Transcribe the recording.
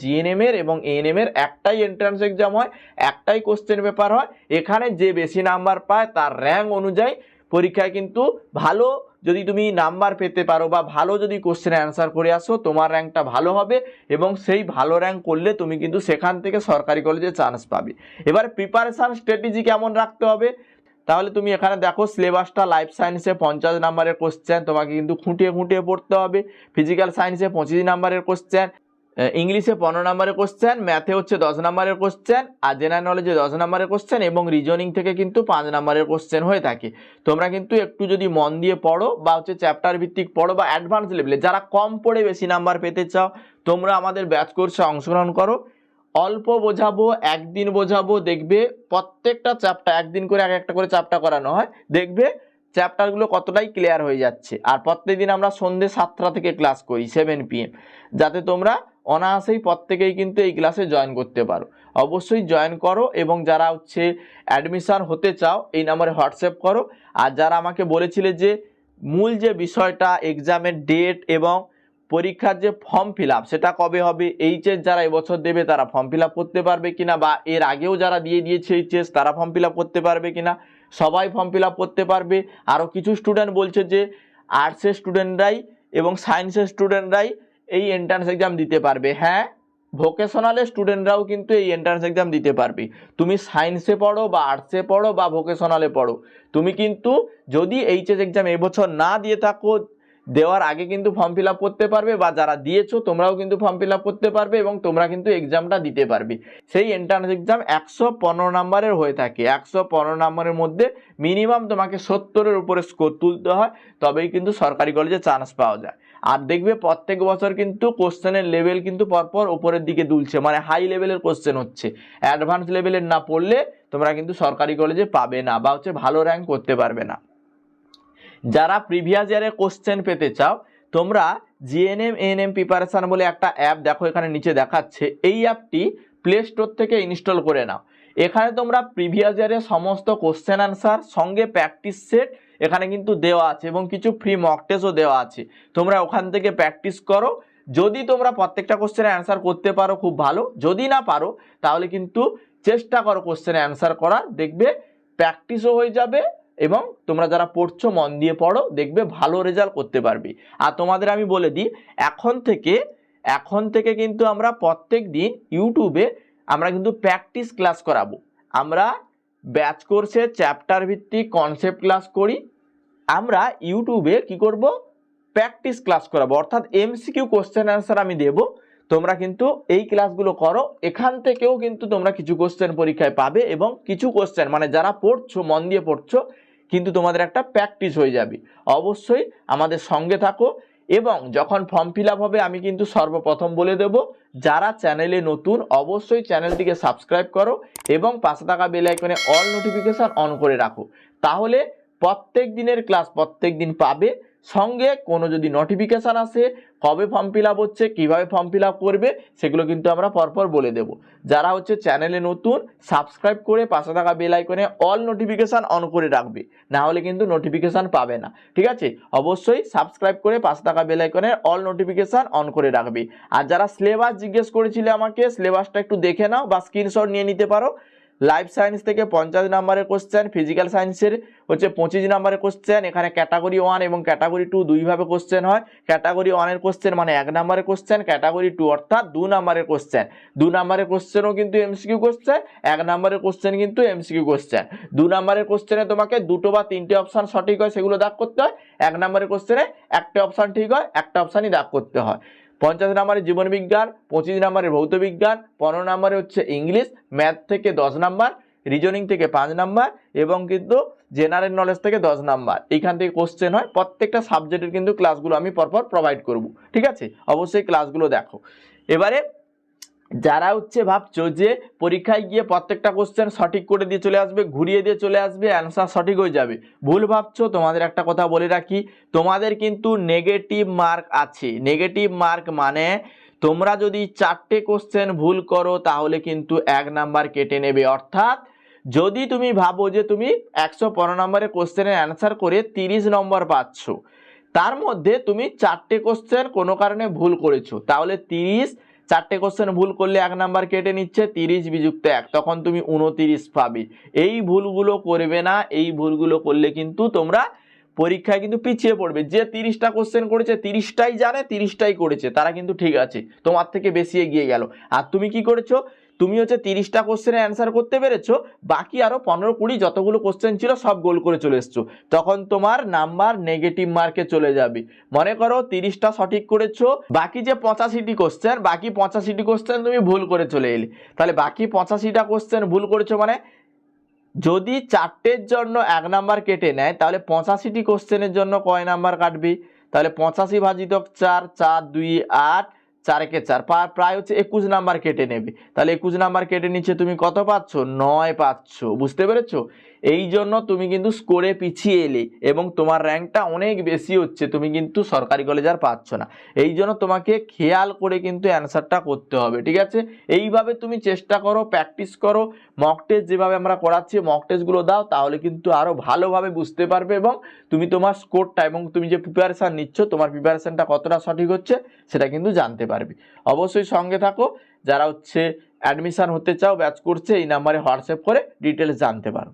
GNM এর এবং ANM এর একটাই এন্ট্রান্স এক্সাম হয়, একটাই কোশ্চেন পেপার হয়। এখানে যে বেশি নাম্বার পায় তার র্যাঙ্ক অনুযায়ী পরীক্ষায় কিন্তু ভালো যদি তুমি নাম্বার পেতে পারো বা ভালো যদি কোশ্চেনে অ্যান্সার করে আসো, তোমার র্যাঙ্কটা ভালো হবে এবং সেই ভালো র্যাঙ্ক করলে তুমি কিন্তু সেখান থেকে সরকারি কলেজে চান্স পাবে। এবার প্রিপারেশান স্ট্র্যাটেজি কেমন রাখতে হবে? তাহলে তুমি এখানে দেখো সিলেবাসটা লাইফ সায়েন্সে পঞ্চাশ নাম্বারের কোশ্চেন তোমাকে কিন্তু খুঁটিয়ে খুঁটিয়ে পড়তে হবে। ফিজিক্যাল সায়েন্সে পঁচিশ নাম্বারের কোশ্চেন ইংলিশে পনেরো নাম্বারের কোশ্চেন ম্যাথে হচ্ছে দশ নাম্বারের কোশ্চেন আর জেনারেল নলেজে দশ নাম্বারের কোশ্চেন এবং রিজনিং থেকে কিন্তু পাঁচ নাম্বারের কোশ্চেন হয়ে থাকে। তোমরা কিন্তু একটু যদি মন দিয়ে পড়ো বা হচ্ছে চ্যাপ্টার ভিত্তিক পড়ো বা অ্যাডভান্স লেভেলে যারা কম পড়ে বেশি নাম্বার পেতে চাও, তোমরা আমাদের ব্যাচ কোর্সে অংশগ্রহণ করো। অল্প বোঝাবো, একদিন বোঝাবো, দেখবে প্রত্যেকটা চ্যাপ্টার একদিন করে এক একটা করে চ্যাপ্টার করানো হয়, দেখবে চ্যাপ্টারগুলো কতটাই ক্লিয়ার হয়ে যাচ্ছে। আর প্রত্যেকদিন আমরা সন্ধ্যে সাতটা থেকে ক্লাস করি সেভেন পিএম যাতে তোমরা অনায়াসেই প্রত্যেকেই কিন্তু এই ক্লাসে জয়েন করতে পারো। অবশ্যই জয়েন করো এবং যারা হচ্ছে অ্যাডমিশান হতে চাও, এই নাম্বারে হোয়াটসঅ্যাপ করো। আর যারা আমাকে বলেছিলে যে মূল যে বিষয়টা এক্সামের ডেট এবং পরীক্ষার যে ফর্ম ফিল সেটা কবে হবে এইচএস যারা এবছর দেবে, তারা ফর্ম ফিল করতে পারবে কিনা বা এর আগেও যারা দিয়ে দিয়েছে এইচএস তারা ফর্ম ফিল করতে পারবে কিনা, সবাই ফর্ম ফিল করতে পারবে। আরও কিছু স্টুডেন্ট বলছে যে আর্টসের স্টুডেন্টরাই এবং সায়েন্সের স্টুডেন্টরাই এই এন্ট্রান্স এক্সাম দিতে পারবে। হ্যাঁ ভোকেশনালের স্টুডেন্টরাও কিন্তু এই এন্ট্রান্স এক্সাম দিতে পারবে। তুমি সায়েন্সে পড়ো বা আর্টসে পড়ো বা ভোকেশনালে পড়ো। তুমি কিন্তু যদি এইচএস এক্সাম এবছর না দিয়ে থাকো, দেওয়ার আগে কিন্তু ফর্ম ফিল করতে পারবে বা যারা দিয়েছ, তোমরাও কিন্তু ফর্ম ফিল করতে পারবে এবং তোমরা কিন্তু এক্সামটা দিতে পারবে। সেই এন্ট্রান্স এক্সাম একশো পনেরো নাম্বারের হয়ে থাকে। একশো পনেরো নাম্বারের মধ্যে মিনিমাম তোমাকে সত্তরের উপরে স্কোর তুলতে হয়, তবেই কিন্তু সরকারি কলেজে চান্স পাওয়া যায়। আর দেখবে প্রত্যেক বছর কিন্তু কোশ্চেনের লেভেল কিন্তু পরপর উপরের দিকে দুলছে মানে হাই লেভেলের কোশ্চেন হচ্ছে। অ্যাডভান্স লেভেলের না পড়লে তোমরা কিন্তু সরকারি কলেজে পাবে না বা হচ্ছে ভালো র্যাঙ্ক করতে পারবে না। যারা প্রিভিয়াস ইয়ারে কোশ্চেন পেতে চাও, তোমরা জিএনএম এএনএম প্রিপারেশান বলে একটা অ্যাপ দেখো, এখানে নিচে দেখাচ্ছে। এই অ্যাপটি প্লে স্টোর থেকে ইনস্টল করে নাও। এখানে তোমরা প্রিভিয়াস ইয়ারের সমস্ত কোশ্চেন আনসার সঙ্গে প্র্যাকটিস সেট এখানে কিন্তু দেওয়া আছে এবং কিছু ফ্রি মক টেস্টও দেওয়া আছে। তোমরা ওখান থেকে প্র্যাকটিস করো। যদি তোমরা প্রত্যেকটা কোশ্চেনের অ্যান্সার করতে পারো, খুব ভালো। যদি না পারো, তাহলে কিন্তু চেষ্টা করো কোশ্চেনের অ্যান্সার করার। দেখবে প্র্যাকটিসও হয়ে যাবে এবং তোমরা যারা পড়ছো, মন দিয়ে পড়ো, দেখবে ভালো রেজাল্ট করতে পারবে। আর তোমাদের আমি বলে দিই, এখন থেকে এখন থেকে কিন্তু আমরা প্রত্যেক দিন ইউটিউবে আমরা কিন্তু প্র্যাকটিস ক্লাস করাবো। আমরা ব্যাচ কোর্সে চ্যাপ্টার ভিত্তিক কনসেপ্ট ক্লাস করি। আমরা ইউটিউবে কি করব? প্র্যাকটিস ক্লাস করাবো। অর্থাৎ এমসিকিউ কোশ্চেন অ্যান্সার আমি দেবো। তোমরা কিন্তু এই ক্লাসগুলো করো। এখান থেকেও কিন্তু তোমরা কিছু কোশ্চেন পরীক্ষায় পাবে এবং কিছু কোশ্চেন মানে যারা পড়ছো, মন দিয়ে পড়ছো, কিন্তু তোমাদের একটা প্র্যাকটিস হয়ে যাবে। অবশ্যই আমাদের সঙ্গে থাকো। এবং যখন ফর্ম ফিল হবে, আমি কিন্তু সর্বপ্রথম বলে দেব, যারা চ্যানেলে নতুন, অবশ্যই চ্যানেলটিকে সাবস্ক্রাইব করো এবং পাশে থাকা বেল আইকনে অল নোটিফিকেশান অন করে রাখো। তাহলে প্রত্যেক দিনের ক্লাস প্রত্যেক দিন পাবে। সঙ্গে কোনো যদি নোটিফিকেশান আসে, কবে ফর্ম ফিল হচ্ছে, কীভাবে ফর্ম ফিল করবে, সেগুলো কিন্তু আমরা পরপর বলে দেব। যারা হচ্ছে চ্যানেলে নতুন সাবস্ক্রাইব করে পাশে থাকা বেল আইকনে অল নোটিফিকেশান অন করে রাখবে, না হলে কিন্তু নোটিফিকেশান পাবে না। ঠিক আছে? অবশ্যই সাবস্ক্রাইব করে পাশে থাকা বেল আইকনে অল নোটিফিকেশান অন করে রাখবে। আর যারা সিলেবাস জিজ্ঞেস করেছিলে আমাকে সিলেবাসটা একটু দেখে নাও বা স্ক্রিনশট নিয়ে নিতে পারো। লাইফ সায়েন্স থেকে পঞ্চাশ নাম্বারের কোশ্চেন ফিজিক্যাল সায়েন্সের হচ্ছে পঁচিশ নাম্বারের কোশ্চেন এখানে ক্যাটাগরি ওয়ান এবং ক্যাটাগরি টু দুইভাবে কোশ্চেন হয়। ক্যাটাগরি ওয়ানের কোশ্চেন মানে এক নাম্বারের কোশ্চেন ক্যাটাগরি টু অর্থাৎ দু নাম্বারের কোশ্চেন দু নাম্বারের কোশ্চেনও কিন্তু এমসিকিউ কোশ্চেন এক নাম্বারের কোশ্চেন কিন্তু এমসিকিউ কোশ্চেন দু নাম্বারের কোশ্চেনে তোমাকে দুটো বা তিনটে অপশান সঠিক হয়, সেগুলো দাগ করতে হয়। এক নাম্বারের কোশ্চেনে একটা অপশান ঠিক হয়, একটা অপশানই দাগ করতে হয়। পঞ্চাশ নাম্বারে জীবনবিজ্ঞান, পঁচিশ নাম্বারে ভৌত বিজ্ঞান পনেরো নাম্বারে হচ্ছে ইংলিশ, ম্যাথ থেকে দশ নাম্বার, রিজনিং থেকে পাঁচ নাম্বার এবং কিন্তু জেনারেল নলেজ থেকে দশ নাম্বার। এইখান থেকে কোশ্চেন হয়, প্রত্যেকটা সাবজেক্টের কিন্তু ক্লাসগুলো আমি পরপর প্রোভাইড করব। ঠিক আছে? অবশ্যই ক্লাসগুলো দেখো। এবারে যারা হচ্ছে ভাবছ যে পরীক্ষায় গিয়ে প্রত্যেকটা কোশ্চেন সঠিক করে দিয়ে চলে আসবে, ঘুরিয়ে দিয়ে চলে আসবে অ্যান্সার সঠিক হয়ে যাবে। ভুল ভাবছ? তোমাদের একটা কথা বলে রাখি, তোমাদের কিন্তু নেগেটিভ মার্ক আছে। নেগেটিভ মার্ক মানে তোমরা যদি চারটে কোশ্চেন ভুল করো, তাহলে কিন্তু এক নাম্বার কেটে নেবে। অর্থাৎ যদি তুমি ভাবো যে তুমি একশো পনেরো নম্বরের কোশ্চেনের অ্যান্সার করে তিরিশ নম্বর পাচ্ছ, তার মধ্যে তুমি চারটে কোশ্চেন কোনো কারণে ভুল করেছ, তাহলে তিরিশ চারটে কোশ্চেন ভুল করলে এক নাম্বার কেটে নিচ্ছে, তিরিশ বিযুক্ত এক। তখন তুমি উনতিরিশ পাবে। এই ভুলগুলো করবে না, এই ভুলগুলো করলে কিন্তু তোমরা পরীক্ষায় কিন্তু পিছিয়ে পড়বে। যে তিরিশটা কোশ্চেন করেছে, তিরিশটাই জানে, তিরিশটাই করেছে, তারা কিন্তু ঠিক আছে। তোমার থেকে বেশি এগিয়ে গেল। আর তুমি কি করেছ? তুমি হচ্ছে তিরিশটা কোশ্চেনের অ্যান্সার করতে পেরেছ, বাকি আরও পনেরো কুড়ি যতগুলো কোশ্চেন ছিল সব গোল করে চলে এসছো। তখন তোমার নাম্বার নেগেটিভ মার্কে চলে যাবে। মনে করো তিরিশটা সঠিক করেছ, বাকি যে পঁচাশিটি কোশ্চেন বাকি পঁচাশিটি কোশ্চেন তুমি ভুল করে চলে এলে। তাহলে বাকি পঁচাশিটা কোশ্চেন ভুল করেছ মানে যদি চারটের জন্য এক নাম্বার কেটে নেয়, তাহলে পঁচাশিটি কোশ্চেনের জন্য কয় নাম্বার কাটবে? তাহলে পঁচাশি ভাজিতক চার চার, দুই, আট চারকে চার। প্রায় হচ্ছে একুশ নাম্বার কেটে নেবে। তাহলে একুশ নাম্বার কেটে নিচ্ছে তুমি কত পাচ্ছ? নয় পাচ্ছ। বুঝতে পেরেছ? এই জন্য তুমি কিন্তু স্কোরে পিছিয়ে এলে এবং তোমার র্যাঙ্কটা অনেক বেশি হচ্ছে, তুমি কিন্তু সরকারি কলেজ আর পাচ্ছ না। এই জন্য তোমাকে খেয়াল করে কিন্তু অ্যান্সারটা করতে হবে, ঠিক আছে? এইভাবে তুমি চেষ্টা করো প্র্যাকটিস করো মক টেস্ট যেভাবে আমরা করাচ্ছি মক টেস্টগুলো দাও, তাহলে কিন্তু আরও ভালোভাবে বুঝতে পারবে এবং তুমি তোমার স্কোরটা এবং তুমি যে প্রিপারেশান নিচ্ছ, তোমার প্রিপারেশানটা কতটা সঠিক হচ্ছে, সেটা কিন্তু জানতে পারবে। অবশ্যই সঙ্গে থাকো। যারা হচ্ছে অ্যাডমিশন হতে চাও ব্যাচ করছে, এই নাম্বারে হোয়াটসঅ্যাপ করে ডিটেলস জানতে পারো।